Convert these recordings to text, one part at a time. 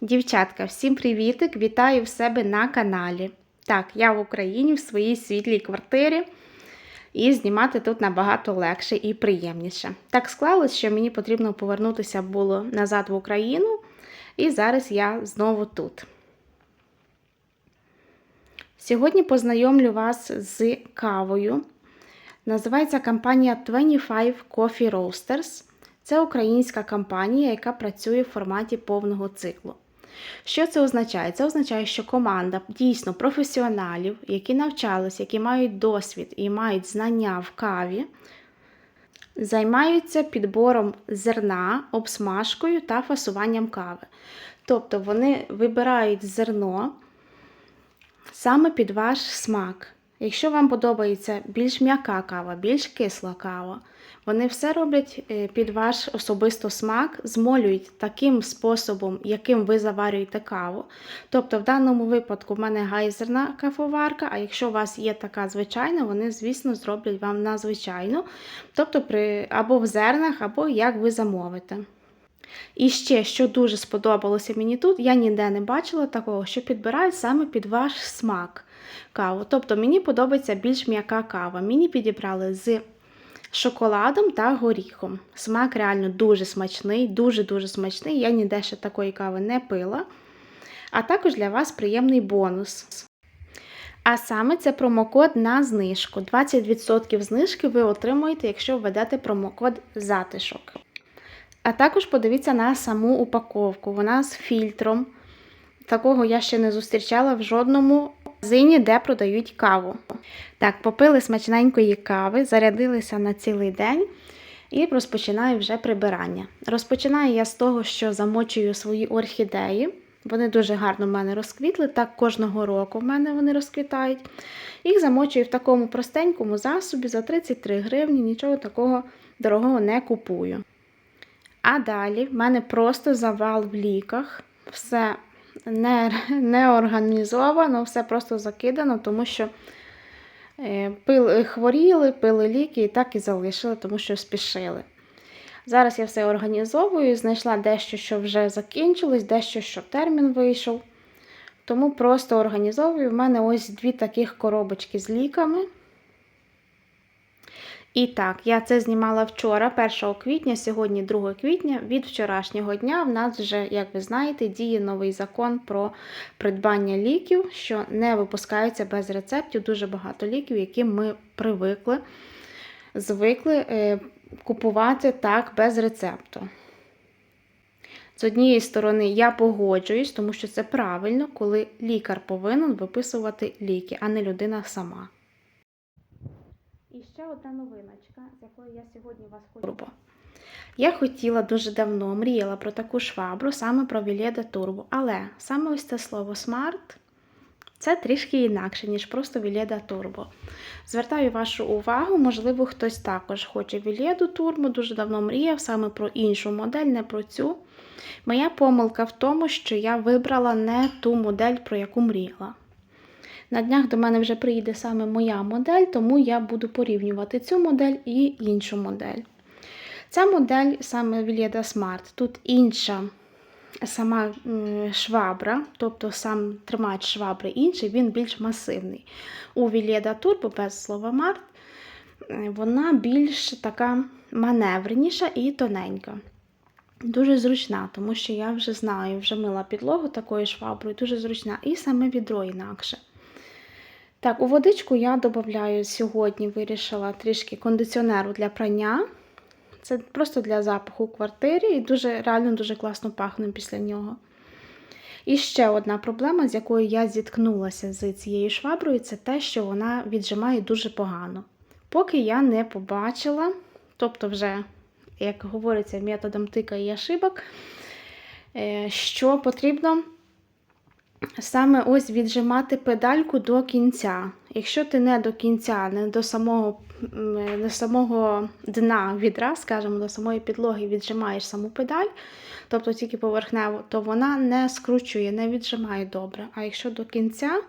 Дівчатка, всім привітик! Вітаю в себе на каналі. Так, я в Україні в своїй світлій квартирі, і знімати тут набагато легше і приємніше. Так склалось, що мені потрібно повернутися було назад в Україну, і зараз я знову тут. Сьогодні познайомлю вас з кавою. Називається компанія 25 Coffee Roasters. Це українська компанія, яка працює в форматі повного циклу. Що це означає? Це означає, що команда дійсно професіоналів, які навчались, які мають досвід і мають знання в каві, займаються підбором зерна, обсмажкою та фасуванням кави. Тобто вони вибирають зерно саме під ваш смак. Якщо вам подобається більш м'яка кава, більш кисла кава, вони все роблять під ваш особисто смак, змолюють таким способом, яким ви заварюєте каву. Тобто, в даному випадку в мене гайзерна кавоварка, а якщо у вас є така звичайна, вони, звісно, зроблять вам на звичайну, тобто при, або в зернах, або як ви замовите. І ще, що дуже сподобалося мені тут, я ніде не бачила такого, що підбирають саме під ваш смак каву. Тобто мені подобається більш м'яка кава. Мені підібрали з шоколадом та горіхом. Смак реально дуже смачний, дуже-дуже смачний. Я ніде ще такої кави не пила. А також для вас приємний бонус. А саме це промокод на знижку. 20% знижки ви отримуєте, якщо введете промокод затишок. А також подивіться на саму упаковку. Вона з фільтром. Такого я ще не зустрічала в жодному магазині, де продають каву. Так, попили смачненької кави, зарядилися на цілий день і розпочинаю вже прибирання. Розпочинаю я з того, що замочую свої орхідеї. Вони дуже гарно в мене розквітли, так кожного року в мене вони розквітають. Їх замочую в такому простенькому засобі за 33 гривні, нічого такого дорогого не купую. А далі в мене просто завал в ліках. Все не, не організовано, все просто закидано, тому що пили, хворіли, пили ліки і так і залишили, тому що спішили. Зараз я все організовую, знайшла дещо, що вже закінчилось, дещо, що термін вийшов. Тому просто організовую. У мене ось дві таких коробочки з ліками. І так, я це знімала вчора, 1 квітня, сьогодні 2 квітня. Від вчорашнього дня в нас вже, як ви знаєте, діє новий закон про придбання ліків, що не випускаються без рецептів. Дуже багато ліків, які ми привикли, звикли купувати так без рецепту. З однієї сторони, я погоджуюсь, тому що це правильно, коли лікар повинен виписувати ліки, а не людина сама. І ще одна новиночка, з якою я сьогодні вас хочу. Я хотіла дуже давно, мріяла про таку швабру, саме про Вілєда Турбо. Але саме ось це слово смарт це трішки інакше, ніж просто Вілєда Турбо. Звертаю вашу увагу, можливо, хтось також хоче Вілєду Турбо, дуже давно мріяв саме про іншу модель, не про цю. Моя помилка в тому, що я вибрала не ту модель, про яку мріяла. На днях до мене вже приїде саме моя модель, тому я буду порівнювати цю модель і іншу модель. Ця модель саме Villeda Smart. Тут інша сама швабра, тобто сам тримач швабри інший, він більш масивний. У Villeda Turbo, без слова Mart, вона більш така маневреніша і тоненька. Дуже зручна, тому що я вже знаю, вже мила підлогу такою шваброю, дуже зручна, і саме відро інакше. Так, у водичку я додаю сьогодні, вирішила трішки кондиціонеру для прання. Це просто для запаху у квартирі і дуже, реально дуже класно пахне після нього. І ще одна проблема, з якою я зіткнулася з цією шваброю, це те, що вона віджимає дуже погано. Поки я не побачила, тобто, вже, як говориться, методом тика і ошибок, що потрібно саме ось віджимати педальку до кінця. Якщо ти не до кінця, не до самого до самого дна відра, скажімо, до самої підлоги віджимаєш саму педаль, тобто тільки поверхнево, то вона не скручує, не віджимає добре. А якщо до кінця,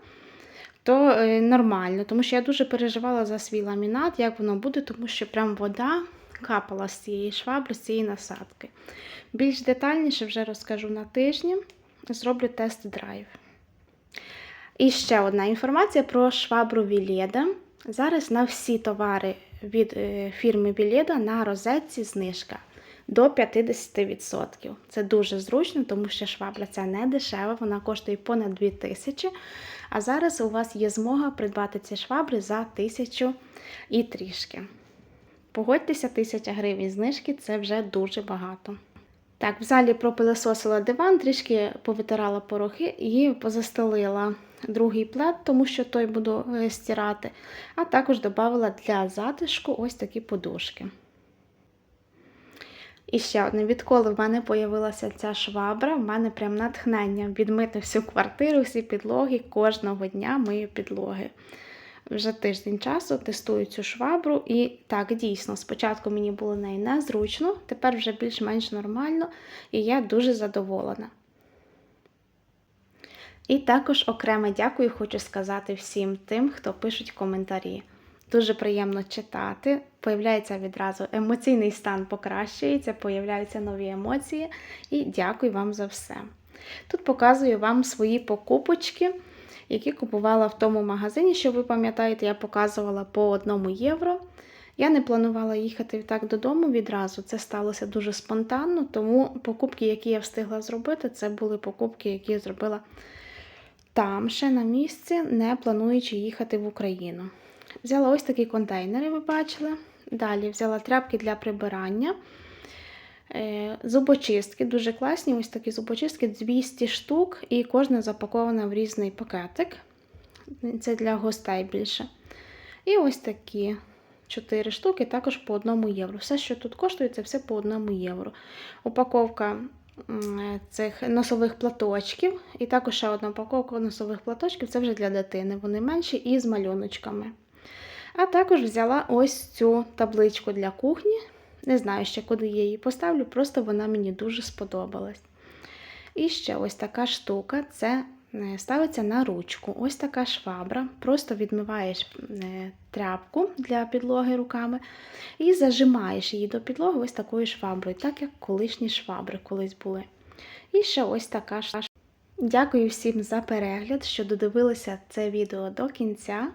то нормально, тому що я дуже переживала за свій ламінат, як воно буде, тому що прям вода капала з цієї швабри, з цієї насадки. Більш детальніше вже розкажу на тижні. Зроблю тест-драйв. І ще одна інформація про швабру Вілєда. Зараз на всі товари від е, фірми Вілєда на розетці знижка до 50%. Це дуже зручно, тому що швабра ця не дешева, вона коштує понад 2000. А зараз у вас є змога придбати ці швабри за 1000 і трішки. Погодьтеся, 1000 гривень знижки це вже дуже багато. Так, в залі пропилесосила диван, трішки повитирала порохи і позастелила другий плед, тому що той буду е, стирати, а також додала для затишку ось такі подушки. І ще одне, відколи в мене появилася ця швабра, в мене прям натхнення відмити всю квартиру, всі підлоги, кожного дня мию підлоги. Вже тиждень часу тестую цю швабру, і так, дійсно, спочатку мені було нею незручно, тепер вже більш-менш нормально, і я дуже задоволена. І також окреме дякую хочу сказати всім тим, хто пишуть коментарі. Дуже приємно читати. Появляється відразу емоційний стан покращується, появляються нові емоції. І дякую вам за все. Тут показую вам свої покупочки, які купувала в тому магазині, що ви пам'ятаєте, я показувала по 1 євро. Я не планувала їхати так додому відразу. Це сталося дуже спонтанно, тому покупки, які я встигла зробити, це були покупки, які я зробила там ще на місці, не плануючи їхати в Україну. Взяла ось такі контейнери, ви бачили. Далі взяла тряпки для прибирання. Е, Зубочистки, дуже класні, ось такі зубочистки 200 штук, і кожна запакована в різний пакетик. Це для гостей більше. І ось такі 4 штуки, також по 1 євро. Все, що тут коштує, це все по 1 євро. Упаковка цих носових платочків, і також ще одна упаковка носових платочків це вже для дитини. Вони менші і з малюночками. А також взяла ось цю табличку для кухні. Не знаю ще, куди я її поставлю, просто вона мені дуже сподобалась. І ще ось така штука це е, ставиться на ручку. Ось така швабра. Просто відмиваєш е, тряпку для підлоги руками і зажимаєш її до підлоги ось такою шваброю, так як колишні швабри колись були. І ще ось така швабра. Дякую всім за перегляд, що додивилися це відео до кінця.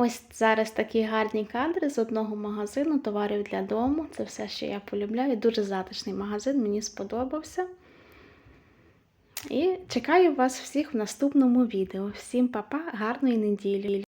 Ось зараз такі гарні кадри з одного магазину, товарів для дому. Це все, що я полюбляю. Дуже затишний магазин, мені сподобався. І чекаю вас всіх в наступному відео. Всім па-па, гарної неділі!